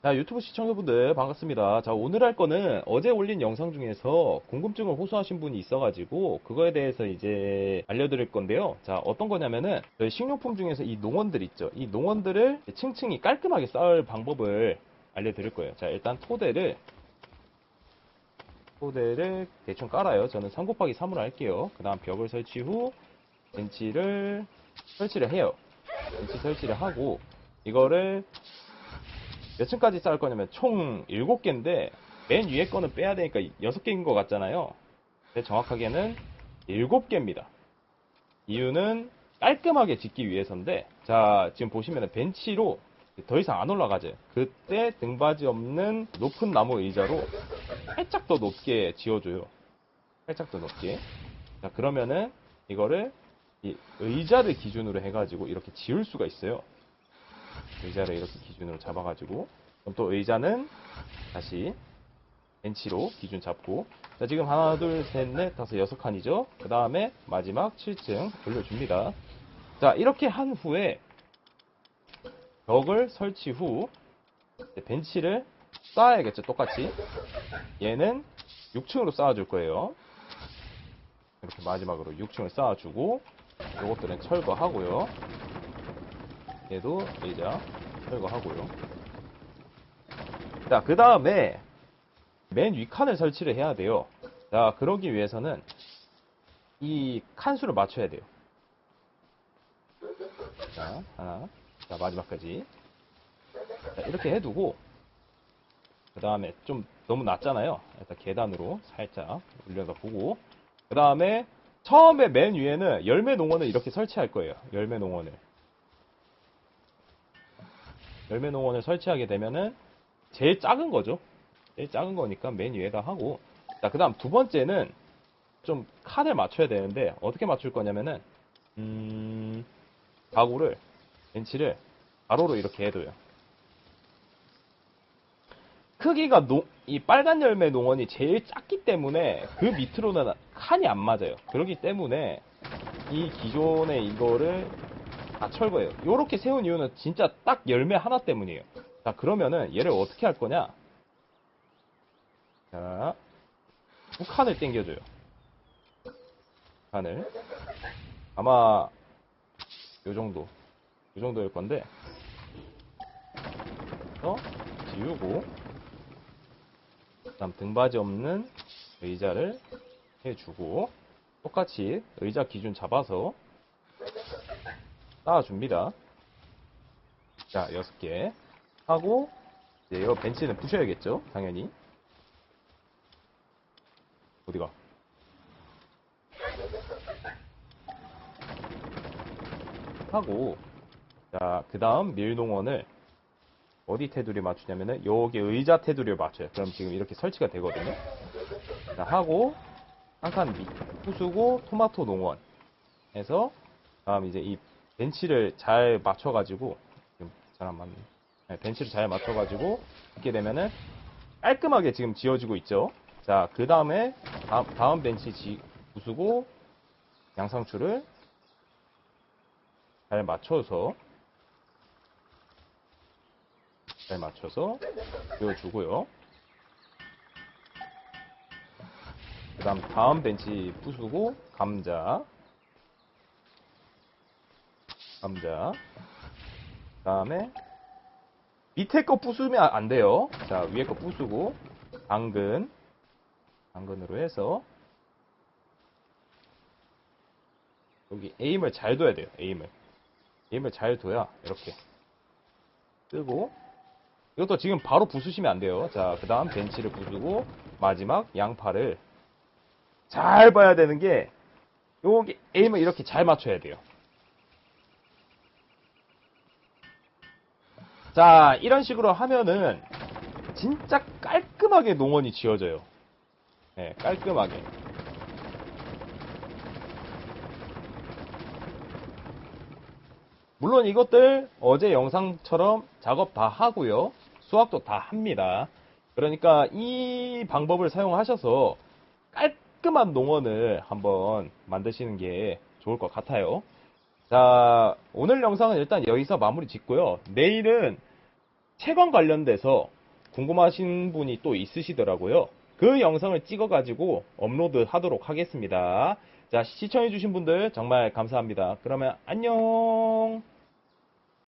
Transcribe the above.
자, 유튜브 시청자분들 반갑습니다. 자, 오늘 할 거는 어제 올린 영상 중에서 궁금증을 호소하신 분이 있어가지고 그거에 대해서 이제 알려드릴 건데요. 자, 어떤 거냐면은 저희 식료품 중에서 이 농원들 있죠. 이 농원들을 층층이 깔끔하게 쌓을 방법을 알려드릴 거예요. 자, 일단 토대를 토대를 대충 깔아요. 저는 3 곱하기 3으로 할게요. 그 다음 벽을 설치 후 벤치를 설치를 해요. 벤치 설치를 하고 이거를 몇 층까지 쌓을 거냐면 총 7개인데 맨 위에 거는 빼야 되니까 6개인 것 같잖아요. 근데 정확하게는 7개입니다. 이유는 깔끔하게 짓기 위해서인데 자 지금 보시면 벤치로 더 이상 안 올라가죠. 그때 등받이 없는 높은 나무 의자로 살짝 더 높게 지어줘요. 살짝 더 높게. 자 그러면은 이거를 이 의자를 기준으로 해가지고 이렇게 지을 수가 있어요. 의자를 이렇게 기준으로 잡아가지고 그럼 또 의자는 다시 벤치로 기준 잡고. 자 지금 하나 둘 셋 넷 다섯 여섯 칸이죠? 그 다음에 마지막 7층 돌려줍니다. 자 이렇게 한 후에 벽을 설치 후 벤치를 쌓아야겠죠 똑같이? 얘는 6층으로 쌓아줄 거예요. 이렇게 마지막으로 6층을 쌓아주고 이것들은 철거하고요 얘도 의자 철거하고요. 자, 그 다음에 맨 위칸을 설치를 해야 돼요. 자, 그러기 위해서는 이 칸수를 맞춰야 돼요. 자, 하나. 자, 마지막까지. 자, 이렇게 해두고, 그 다음에 좀 너무 낮잖아요. 일단 계단으로 살짝 올려서 보고, 그 다음에 처음에 맨 위에는 열매 농원을 이렇게 설치할 거예요. 열매 농원을. 열매 농원을 설치하게 되면은 제일 작은 거죠. 제일 작은 거니까 맨 위에다 하고 자 그다음 두 번째는 좀 칸을 맞춰야 되는데 어떻게 맞출 거냐면은 음 가구를 벤치를 가로로 이렇게 해둬요. 크기가 농, 이 빨간 열매 농원이 제일 작기 때문에 그 밑으로는 칸이 안 맞아요. 그렇기 때문에 이 기존의 이거를 다 철거해요. 요렇게 세운 이유는 진짜 딱 열매 하나 때문이에요. 자, 그러면은 얘를 어떻게 할 거냐? 자, 두 칸을 당겨줘요. 칸을. 아마, 요 정도. 요 정도일 건데, 어? 지우고, 그 다음 등받이 없는 의자를 해주고, 똑같이 의자 기준 잡아서 쌓아줍니다. 자, 6개. 하고, 이제 이 벤치는 부셔야겠죠? 당연히. 어디가? 하고, 자, 그 다음 밀농원을 어디 테두리 맞추냐면은, 여기 의자 테두리를 맞춰요. 그럼 지금 이렇게 설치가 되거든요. 자, 하고, 한칸 부수고, 토마토 농원 해서, 다음 이제 이 벤치를 잘 맞춰가지고 잘 안 맞네. 네, 벤치를 잘 맞춰가지고 있게 되면은 깔끔하게 지금 지어지고 있죠. 자, 그 다음에 다음, 다음 벤치 지, 부수고 양상추를 잘 맞춰서 잘 맞춰서 그어주고요. 그 다음 다음 벤치 부수고 감자 감자. 다음에 밑에 거 부수면 안 돼요. 자, 위에 거 부수고 당근. 당근으로 해서 여기 에임을 잘 둬야 돼요. 에임을. 에임을 잘 둬야 이렇게 뜨고 이것도 지금 바로 부수시면 안 돼요. 자, 그 다음 벤치를 부수고 마지막 양파를 잘 봐야 되는 게 여기 에임을 이렇게 잘 맞춰야 돼요. 자, 이런 식으로 하면은 진짜 깔끔하게 농원이 지어져요. 네, 깔끔하게. 물론 이것들 어제 영상처럼 작업 다 하고요. 수확도 다 합니다. 그러니까 이 방법을 사용하셔서 깔끔한 농원을 한번 만드시는 게 좋을 것 같아요. 자, 오늘 영상은 일단 여기서 마무리 짓고요. 내일은 채광 관련돼서 궁금하신 분이 또 있으시더라고요. 그 영상을 찍어가지고 업로드 하도록 하겠습니다. 자, 시청해주신 분들 정말 감사합니다. 그러면 안녕!